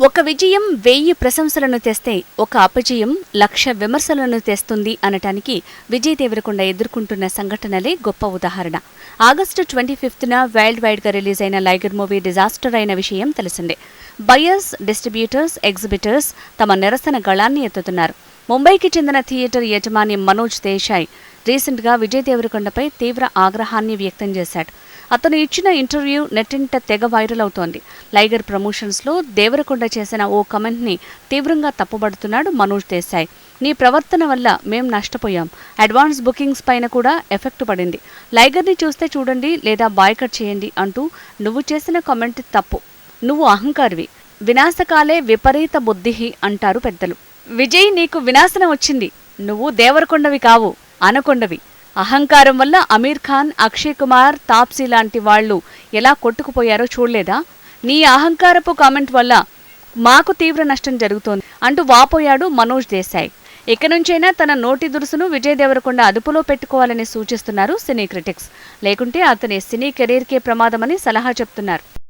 ఒక విజయం వెయ్యి ప్రశంసలను తెస్తే ఒక అపజయం లక్ష విమర్శలను తెస్తుంది అనటానికి విజయ్ దేవరకొండ ఎదుర్కొంటున్న సంఘటనలే గొప్ప ఉదాహరణ. ఆగస్టు ట్వంటీ ఫిఫ్త్న వరల్డ్ వైడ్గా రిలీజ్ అయిన లైగర్ మూవీ డిజాస్టర్ అయిన విషయం తెలిసిందే. బయర్స్ డిస్ట్రిబ్యూటర్స్ ఎగ్జిబిటర్స్ తమ నిరసన గళాన్ని ఎత్తుతున్నారు. ముంబైకి చెందిన థియేటర్ యజమాని మనోజ్ దేశాయ్ రీసెంట్గా విజయ్ దేవరకొండపై తీవ్ర ఆగ్రహాన్ని వ్యక్తం చేశాడు. అతను ఇచ్చిన ఇంటర్వ్యూ నెట్టింట తెగ వైరల్ అవుతోంది. లైగర్ ప్రమోషన్స్లో దేవరకొండ చేసిన ఓ కమెంట్ని తీవ్రంగా తప్పుబడుతున్నాడు మనోజ్ దేశాయ్. నీ ప్రవర్తన వల్ల మేం నష్టపోయాం. అడ్వాన్స్ బుకింగ్స్ పైన కూడా ఎఫెక్ట్ పడింది. లైగర్ని చూస్తే చూడండి లేదా బాయ్కట్ చేయండి అంటూ నువ్వు చేసిన కమెంట్ తప్పు. నువ్వు అహంకారివి. వినాశకాలే విపరీత బుద్ధిహి అంటారు పెద్దలు. విజయ్ నీకు వినాశనం వచ్చింది. నువ్వు దేవరకొండవి కావు అనకొండవి. అహంకారం వల్ల అమీర్ ఖాన్ అక్షయ్ కుమార్ తాప్సీ లాంటి వాళ్ళు ఎలా కొట్టుకుపోయారో చూడలేదా? నీ అహంకారపు కామెంట్ వల్ల మాకు తీవ్ర నష్టం జరుగుతోంది అంటూ వాపోయాడు మనోజ్ దేశాయ్. ఇక నుంచైనా తన నోటి దురుసును విజయ్ దేవరకొండ అదుపులో పెట్టుకోవాలని సూచిస్తున్నారు సినీ క్రిటిక్స్. లేకుంటే అతని సినీ కెరీర్కే ప్రమాదమని సలహా చెప్తున్నారు.